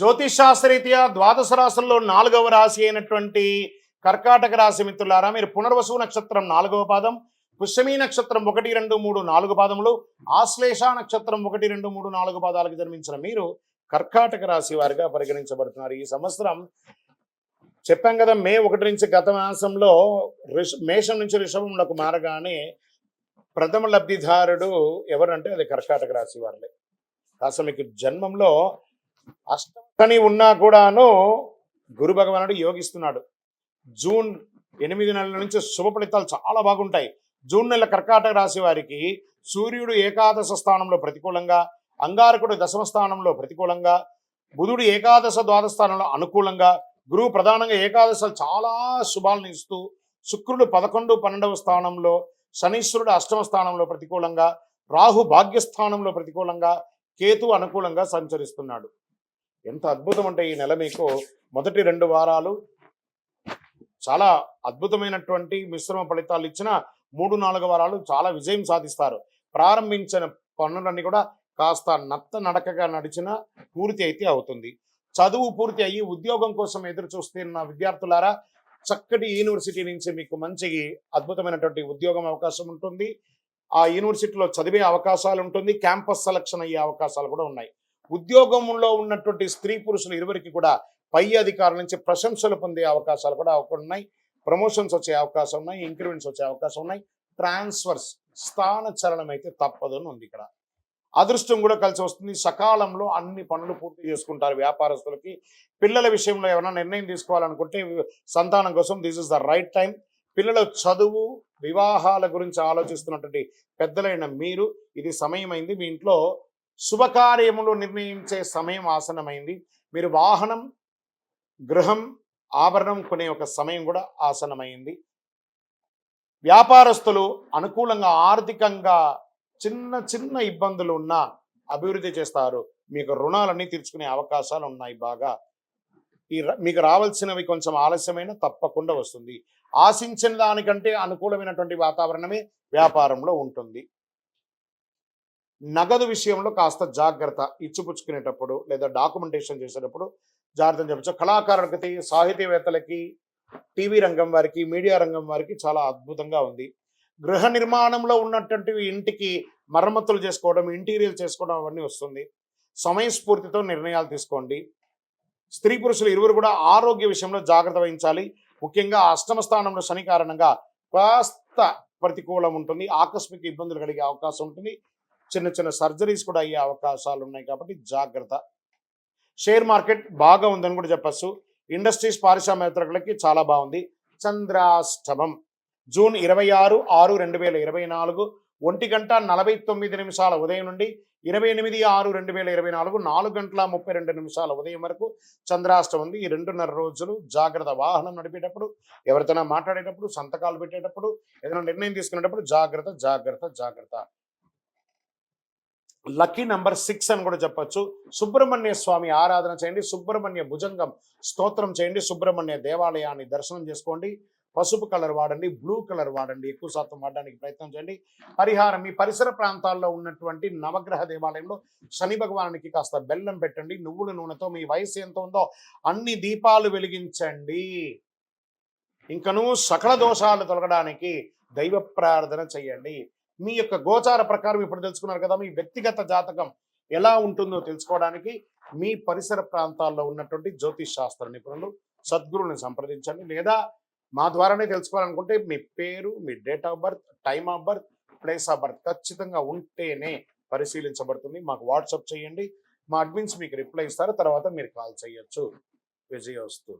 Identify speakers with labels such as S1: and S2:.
S1: జ్యోతిషాస్త్రరీత్యా ద్వాదశ రాశుల్లో నాలుగవ రాశి అయినటువంటి కర్కాటక రాశి మిత్రులారా మీరు పునర్వసు నక్షత్రం నాలుగవ పాదం పుష్యమీ నక్షత్రం ఒకటి రెండు మూడు నాలుగు పాదములు ఆశ్లేష నక్షత్రం ఒకటి రెండు మూడు నాలుగు పాదాలకు జన్మించిన మీరు కర్కాటక రాశి వారిగా పరిగణించబడుతున్నారు. ఈ సంవత్సరం చెప్పాం కదా మే ఒకటి నుంచి గత మాసంలో రిష మేషం నుంచి రిషభంలోకి మారగానే ప్రథమ లబ్ధిదారుడు ఎవరంటే అది కర్కాటక రాశి వారిలే. కాస్త మీకు జన్మంలో కానీ ఉన్నా కూడాను గురు భగవానుడు యోగిస్తున్నాడు. జూన్ ఎనిమిది నెలల నుంచి శుభ ఫలితాలు చాలా బాగుంటాయి. జూన్ నెల కర్కాటక రాశి వారికి సూర్యుడు ఏకాదశ స్థానంలో ప్రతికూలంగా అంగారకుడు దశమ స్థానంలో ప్రతికూలంగా బుధుడు ఏకాదశ ద్వాదశ స్థానంలో అనుకూలంగా గురువు ప్రధానంగా ఏకాదశలు చాలా శుభాలను ఇస్తూ శుక్రుడు పదకొండు పన్నెండవ స్థానంలో శనీశ్వరుడు అష్టమ స్థానంలో ప్రతికూలంగా రాహు భాగ్యస్థానంలో ప్రతికూలంగా కేతు అనుకూలంగా సంచరిస్తున్నాడు. ఎంత అద్భుతం అంటే ఈ నెల మీకు మొదటి రెండు వారాలు చాలా అద్భుతమైనటువంటి మిశ్రమ ఫలితాలు ఇచ్చిన మూడు నాలుగు వారాలు చాలా విజయం సాధిస్తారు. ప్రారంభించిన పనులన్నీ కూడా కాస్త నత్త నడకగా నడిచిన పూర్తి అయితే అవుతుంది. చదువు పూర్తి అయ్యి ఉద్యోగం కోసం ఎదురు చూస్తున్న విద్యార్థులారా చక్కటి యూనివర్సిటీ నుంచి మీకు మంచి అద్భుతమైనటువంటి ఉద్యోగం అవకాశం ఉంటుంది. ఆ యూనివర్సిటీలో చదివే అవకాశాలు ఉంటుంది. క్యాంపస్ సెలక్షన్ అయ్యే అవకాశాలు కూడా ఉన్నాయి. ఉద్యోగంలో ఉన్నటువంటి స్త్రీ పురుషులు ఇరువురికి కూడా పై అధికారుల నుంచి ప్రశంసలు పొందే అవకాశాలు కూడా ఉన్నాయి ప్రమోషన్స్ వచ్చే అవకాశం ఉన్నాయి. ఇంక్రిమెంట్స్ వచ్చే అవకాశం ఉన్నాయి. ట్రాన్స్ఫర్స్ స్థాన చలనం అయితే తప్పదు అని ఉంది ఇక్కడ. అదృష్టం కూడా కలిసి వస్తుంది. సకాలంలో అన్ని పనులు పూర్తి చేసుకుంటారు వ్యాపారస్తులకి. పిల్లల విషయంలో ఏమైనా నిర్ణయం తీసుకోవాలనుకుంటే సంతానం కోసం this is the right time పిల్లల చదువు వివాహాల గురించి ఆలోచిస్తున్నటువంటి పెద్దలైన మీరు ఇది సమయమైంది. మీ ఇంట్లో శుభకార్యములు నిర్ణయించే సమయం ఆసనమైంది. మీరు వాహనం గృహం ఆభరణం కొనే ఒక సమయం కూడా ఆసనమైంది. వ్యాపారస్తులు అనుకూలంగా ఆర్థికంగా చిన్న చిన్న ఇబ్బందులు ఉన్నా అభివృద్ధి చేస్తారు. మీకు రుణాలన్నీ తీర్చుకునే అవకాశాలు ఉన్నాయి బాగా. ఈ మీకు రావాల్సినవి కొంచెం ఆలస్యమైన తప్పకుండా వస్తుంది. ఆశించిన దానికంటే అనుకూలమైనటువంటి వాతావరణమే వ్యాపారంలో ఉంటుంది. నగదు విషయంలో కాస్త జాగ్రత్త ఇచ్చిపుచ్చుకునేటప్పుడు లేదా డాక్యుమెంటేషన్ చేసేటప్పుడు జాగ్రత్త చెప్పచ్చు. కళాకారులకి సాహితీవేత్తలకి టీవీ రంగం వారికి మీడియా రంగం వారికి చాలా అద్భుతంగా ఉంది. గృహ నిర్మాణంలో ఉన్నటువంటి ఇంటికి మరమ్మతులు చేసుకోవడం ఇంటీరియర్ చేసుకోవడం అవన్నీ వస్తుంది. సమయస్ఫూర్తితో నిర్ణయాలు తీసుకోండి. స్త్రీ పురుషులు ఇరువురు కూడా ఆరోగ్య విషయంలో జాగ్రత్త వహించాలి. ముఖ్యంగా అష్టమ స్థానంలో శని కారణంగా కాస్త ప్రతికూలం ఉంటుంది. ఆకస్మిక ఇబ్బందులు కలిగే అవకాశం ఉంటుంది. చిన్న చిన్న సర్జరీస్ కూడా అయ్యే అవకాశాలు ఉన్నాయి కాబట్టి జాగ్రత్త. షేర్ మార్కెట్ బాగా ఉందని కూడా చెప్పచ్చు. ఇండస్ట్రీస్ పారిశ్రామికవేత్తలకి చాలా బాగుంది. చంద్రాష్టమం జూన్ ఇరవై ఆరు ఆరు రెండు వేల ఇరవై నాలుగు ఒంటి గంట నలభై తొమ్మిది నిమిషాల ఉదయం నుండి ఇరవై ఎనిమిది ఆరు రెండు వేల ఇరవై నాలుగు నాలుగు గంటల ముప్పై రెండు నిమిషాల ఉదయం వరకు చంద్రాష్టం ఉంది. ఈ రెండున్నర రోజులు జాగ్రత్త వాహనం నడిపేటప్పుడు ఎవరితోనా మాట్లాడేటప్పుడు సంతకాలు పెట్టేటప్పుడు ఏదైనా నిర్ణయం తీసుకునేటప్పుడు జాగ్రత్త జాగ్రత్త జాగ్రత్త. లక్కీ నంబర్ సిక్స్ అని కూడా చెప్పొచ్చు. సుబ్రహ్మణ్య స్వామి ఆరాధన చేయండి. సుబ్రహ్మణ్య భుజంగం స్తోత్రం చేయండి. సుబ్రహ్మణ్య దేవాలయాన్ని దర్శనం చేసుకోండి. పసుపు కలర్ వాడండి. బ్లూ కలర్ వాడండి. ఎక్కువ శాతం వాడడానికి ప్రయత్నం చేయండి. పరిహారం మీ పరిసర ప్రాంతాల్లో ఉన్నటువంటి నవగ్రహ దేవాలయంలో శని భగవానికి కాస్త బెల్లం పెట్టండి. నువ్వుల నూనెతో మీ వయసు ఎంత ఉందో అన్ని దీపాలు వెలిగించండి. ఇంకను సకల దోషాలు తొలగడానికి దైవ ప్రార్థన చేయండి. మీ యొక్క గోచార ప్రకారం ఇప్పుడు తెలుసుకున్నారు కదా మీ వ్యక్తిగత జాతకం ఎలా ఉంటుందో తెలుసుకోవడానికి మీ పరిసర ప్రాంతాల్లో ఉన్నటువంటి జ్యోతిష్ శాస్త్ర నిపుణులు సద్గురుని సంప్రదించండి. లేదా మా ద్వారానే తెలుసుకోవాలనుకుంటే మీ పేరు మీ date of birth time of birth place of birth ఖచ్చితంగా ఉంటేనే పరిశీలించబడుతుంది. మాకు వాట్సాప్ చేయండి. మా అడ్మిన్స్ మీకు రిప్లై ఇస్తారు. తర్వాత మీరు కాల్ చేయొచ్చు. విజయవస్తు